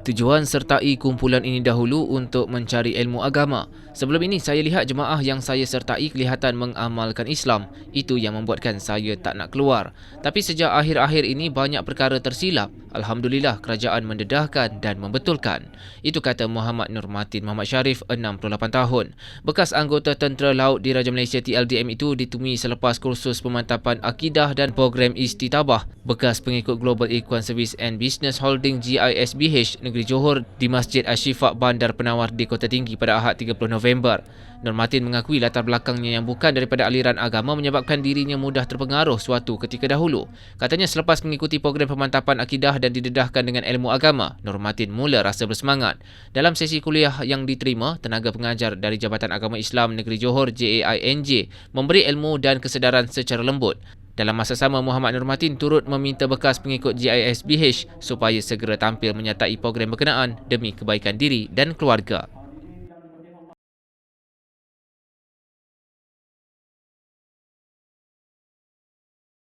Tujuan sertai kumpulan ini dahulu untuk mencari ilmu agama. Sebelum ini saya lihat jemaah yang saya sertai kelihatan mengamalkan Islam. Itu yang membuatkan saya tak nak keluar. Tapi sejak akhir-akhir ini banyak perkara tersilap. Alhamdulillah kerajaan mendedahkan dan membetulkan. Itu kata Muhammad Nur Matin Muhammad Sharif 68 tahun. Bekas anggota Tentera Laut di Raja Malaysia TLDM itu ditemui selepas kursus pemantapan akidah dan program istitabah. Bekas pengikut Global Equine Service and Business Holding GISBH negeri Johor di Masjid Ashifa Bandar Penawar di Kota Tinggi pada Ahad 30 November. Nur Martin mengakui latar belakangnya yang bukan daripada aliran agama menyebabkan dirinya mudah terpengaruh suatu ketika dahulu. Katanya selepas mengikuti program pemantapan akidah dan didedahkan dengan ilmu agama, Nur Martin mula rasa bersemangat. Dalam sesi kuliah yang diterima, tenaga pengajar dari Jabatan Agama Islam Negeri Johor JAINJ memberi ilmu dan kesedaran secara lembut. Dalam masa sama, Muhammad Nur Matin turut meminta bekas pengikut GISBH supaya segera tampil menyertai program berkenaan demi kebaikan diri dan keluarga.